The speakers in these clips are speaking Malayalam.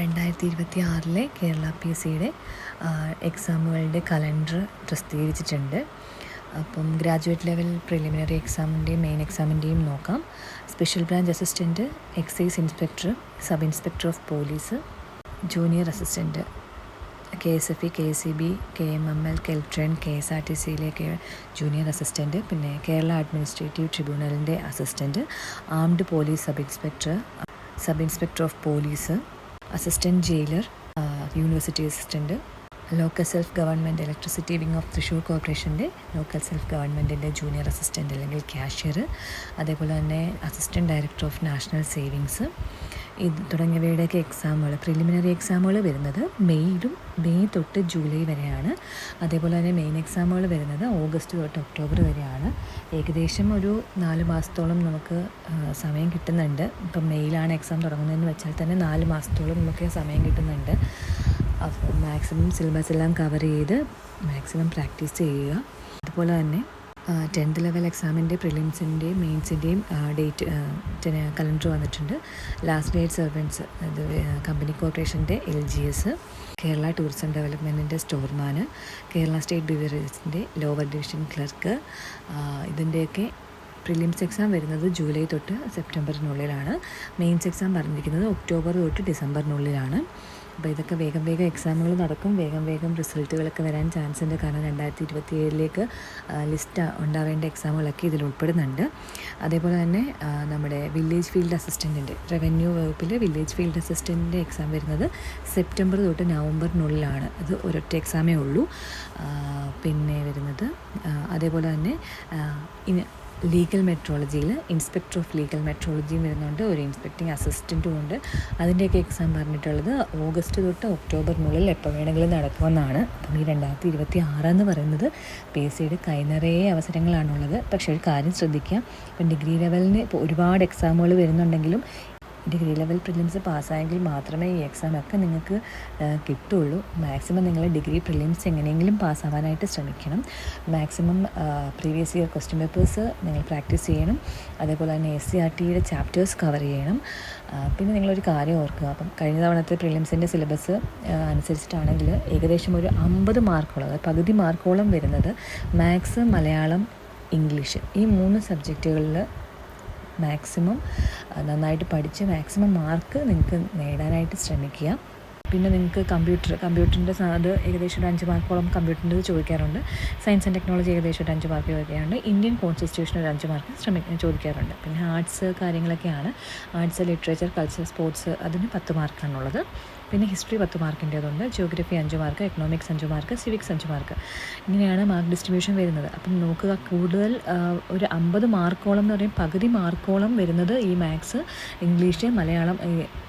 രണ്ടായിരത്തി ഇരുപത്തി ആറിലെ കേരള പി എസ് സിയുടെ എക്സാമുകളുടെ കലണ്ടർ പ്രസിദ്ധീകരിച്ചിട്ടുണ്ട്. അപ്പം ഗ്രാജുവേറ്റ് ലെവൽ പ്രിലിമിനറി എക്സാമിന്റെയും മെയിൻ എക്സാമിന്റെയും നോക്കാം. Special branch assistant excise inspector sub inspector of police junior assistant K S F E K S B K M M L Keltron K S R T സിയിലേക്ക് ജൂനിയർ അസിസ്റ്റന്റ് പിന്നെ Kerala administrative ട്രിബ്യൂണലിന്റെ assistant armed police sub inspector sub inspector of police assistant jailer university assistant local self government electricity wing of Thrissur കോർപ്പറേഷന്റെ ലോക്കൽ സെൽഫ് ഗവൺമെന്റിന്റെ ജൂനിയർ അസിസ്റ്റന്റ് അല്ലെങ്കിൽ ക്യാഷ്യർ അതേപോലെ തന്നെ assistant director of national savings. ഇത് തുടങ്ങിയവയുടെയൊക്കെ എക്സാമുകൾ പ്രിലിമിനറി എക്സാമുകൾ വരുന്നത് മെയ്യിലും മെയ് തൊട്ട് ജൂലൈ വരെയാണ്. അതേപോലെ തന്നെ മെയിൻ എക്സാമുകൾ വരുന്നത് ഓഗസ്റ്റ് തൊട്ട് ഒക്ടോബർ വരെയാണ്. ഏകദേശം ഒരു നാല് മാസത്തോളം നമുക്ക് സമയം കിട്ടുന്നുണ്ട്. ഇപ്പം മെയ്യിലാണ് എക്സാം തുടങ്ങുന്നതെന്ന് വെച്ചാൽ തന്നെ നാല് മാസത്തോളം നമുക്ക് സമയം കിട്ടുന്നുണ്ട്. അപ്പോൾ മാക്സിമം സിലബസ് എല്ലാം കവർ ചെയ്ത് മാക്സിമം പ്രാക്ടീസ് ചെയ്യുക. അതുപോലെ തന്നെ ടെൻത്ത് ലെവൽ എക്സാമിന്റെ പ്രിലിംസിന്റെയും മെയിൻസിന്റെയും ഡേറ്റ് കലണ്ടർ വന്നിട്ടുണ്ട്. ലാസ്റ്റ് ഡേറ്റ് സെർവൻസ് അത് കമ്പനി കോർപ്പറേഷന്റെ L G S Kerala tourism ഡെവലപ്മെന്റിന്റെ storeman Kerala state ബിവറേജസിന്റെ ലോവർ ഡിവിഷൻ ക്ലർക്ക് ഇതിന്റെയൊക്കെ പ്രിലിംസ് എക്സാം വരുന്നത് ജൂലൈ തൊട്ട് സെപ്റ്റംബറിനുള്ളിലാണ്. മെയിൻസ് എക്സാം പറഞ്ഞിരിക്കുന്നത് ഒക്ടോബർ തൊട്ട് ഡിസംബറിനുള്ളിലാണ്. അപ്പോൾ ഇതൊക്കെ വേഗം വേഗം എക്സാമുകൾ നടക്കും. വേഗം വേഗം റിസൾട്ടുകളൊക്കെ വരാൻ ചാൻസ് ഉണ്ട്. കാരണം രണ്ടായിരത്തി ഇരുപത്തി ഏഴിലേക്ക് ലിസ്റ്റ് ഉണ്ടാവേണ്ട എക്സാമുകളൊക്കെ ഇതിൽ ഉൾപ്പെടുന്നുണ്ട്. അതേപോലെ തന്നെ നമ്മുടെ വില്ലേജ് ഫീൽഡ് അസിസ്റ്റന്റിന്റെ റവന്യൂ വകുപ്പിൽ വില്ലേജ് ഫീൽഡ് അസിസ്റ്റന്റിന്റെ എക്സാം വരുന്നത് സെപ്റ്റംബർ തൊട്ട് നവംബറിനുള്ളിലാണ് അത് ഒരൊറ്റ എക്സാമേ ഉള്ളൂ. പിന്നെ വരുന്നത് അതേപോലെ തന്നെ ലീഗൽ മെട്രോളജിയിൽ ഇൻസ്പെക്ടർ ഓഫ് ലീഗൽ മെട്രോളജിയും വരുന്നുണ്ട് ഒരു ഇൻസ്പെക്ടിങ് അസിസ്റ്റന്റും ഉണ്ട്. അതിന്റെയൊക്കെ എക്സാം പറഞ്ഞിട്ടുള്ളത് ഓഗസ്റ്റ് തൊട്ട് ഒക്ടോബറിനുള്ളിൽ എപ്പോൾ വേണമെങ്കിലും നടക്കുമെന്നാണ്. അപ്പം ഈ രണ്ടായിരത്തി ഇരുപത്തി ആറെന്ന് പറയുന്നത് പി എസ് സിയുടെ കൈനിറയെ അവസരങ്ങളാണുള്ളത്. പക്ഷേ ഒരു കാര്യം ശ്രദ്ധിക്കുക ഇപ്പം ഡിഗ്രി ലെവലിന് ഇപ്പോൾ ഒരുപാട് എക്സാമുകൾ വരുന്നുണ്ടെങ്കിലും ഡിഗ്രി ലെവൽ പ്രിലിംസ് പാസ്സായെങ്കിൽ മാത്രമേ ഈ എക്സാമൊക്കെ നിങ്ങൾക്ക് കിട്ടുള്ളൂ. മാക്സിമം നിങ്ങൾ ഡിഗ്രി പ്രിലിംസ് എങ്ങനെയെങ്കിലും പാസ്സാവാനായിട്ട് ശ്രമിക്കണം. Maximum previous year question papers നിങ്ങൾ പ്രാക്ടീസ് ചെയ്യണം. അതേപോലെ തന്നെ എസ് സി ആർ ടിയുടെ ചാപ്റ്റേഴ്സ് കവർ ചെയ്യണം. പിന്നെ നിങ്ങളൊരു കാര്യം ഓർക്കുക. അപ്പം കഴിഞ്ഞ തവണത്തെ പ്രിലിംസിന്റെ സിലബസ് അനുസരിച്ചിട്ടാണെങ്കിൽ ഏകദേശം ഒരു അമ്പത് മാർക്കോളം പകുതി മാർക്കോളം വരുന്നത് മാത്സ് മലയാളം ഇംഗ്ലീഷ് ഈ മൂന്ന് സബ്ജക്റ്റുകളിൽ മാക്സിമം നന്നായിട്ട് പഠിച്ച് മാക്സിമം മാർക്ക് നിങ്ങൾക്ക് നേടാനായിട്ട് ശ്രമിക്കുക. പിന്നെ നിങ്ങൾക്ക് കമ്പ്യൂട്ടർ കമ്പ്യൂട്ടറിന്റെ അത് ഏകദേശം ഒരു അഞ്ച് മാർക്കോളം കമ്പ്യൂട്ടറിന്റെ ചോദിക്കാറുണ്ട്. സയൻസ് ആൻഡ് ടെക്നോളജി ഏകദേശം ഒരു അഞ്ച് മാർക്ക് ചോദിക്കാറുണ്ട്. ഇന്ത്യൻ കോൺസ്റ്റിറ്റ്യൂഷൻ ഒരു അഞ്ച് മാർക്ക് ശ്രമി ചോദിക്കാറുണ്ട്. പിന്നെ ആർട്സ് കാര്യങ്ങളൊക്കെയാണ്. ആർട്സ് ലിറ്ററേച്ചർ കൾച്ചർ സ്പോർട്സ് അതിന് പത്ത് മാർക്കാണുള്ളത്. പിന്നെ ഹിസ്റ്ററി പത്ത് മാർക്കിന്റേതുണ്ട്. ജിയോഗ്രഫി അഞ്ച് മാർക്ക് എക്കണോമിക്സ് അഞ്ച് മാർക്ക് സിവിക്സ് അഞ്ച് മാർക്ക്. ഇങ്ങനെയാണ് മാർക്ക് ഡിസ്ട്രിബ്യൂഷൻ വരുന്നത്. അപ്പം നോക്കുക കൂടുതൽ ഒരു അമ്പത് മാർക്കോളം എന്ന് പറയും പകുതി മാർക്കോളം വരുന്നത് ഈ മാത്സ് ഇംഗ്ലീഷ് മലയാളം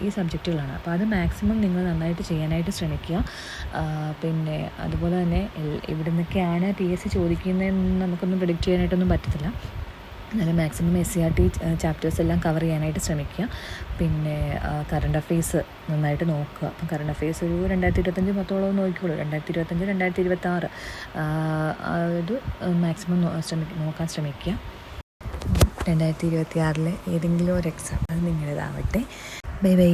ഈ സബ്ജക്റ്റുകളാണ് അപ്പോൾ അത് മാക്സിമം നിങ്ങൾ നന്നായിട്ട് ചെയ്യാനായിട്ട് ശ്രമിക്കുക. പിന്നെ അതുപോലെ തന്നെ ഇവിടെ നിന്നൊക്കെയാണ് പി എസ് സി ചോദിക്കുന്നതെന്ന് നമുക്കൊന്നും പ്രിഡിക്റ്റ് ചെയ്യാനായിട്ടൊന്നും പറ്റത്തില്ല. എന്നാലും maximum S C R T chapters എല്ലാം കവർ ചെയ്യാനായിട്ട് ശ്രമിക്കുക. പിന്നെ കറണ്ട് അഫെയർസ് നന്നായിട്ട് നോക്കുക. അപ്പം കറണ്ട് അഫെയർസ് ഒരു രണ്ടായിരത്തി ഇരുപത്തഞ്ച് മൊത്തോളം നോക്കിക്കോളൂ. രണ്ടായിരത്തി ഇരുപത്തഞ്ച് രണ്ടായിരത്തി ഇരുപത്തി ആറ് അത് മാക്സിമം ശ്രമിക്കുക നോക്കാൻ ശ്രമിക്കുക. രണ്ടായിരത്തി ഇരുപത്തി ആറിലെ ഏതെങ്കിലും ഒരു എക്സാം അത് നിങ്ങളുടേതാവട്ടെ ബൈ ബൈ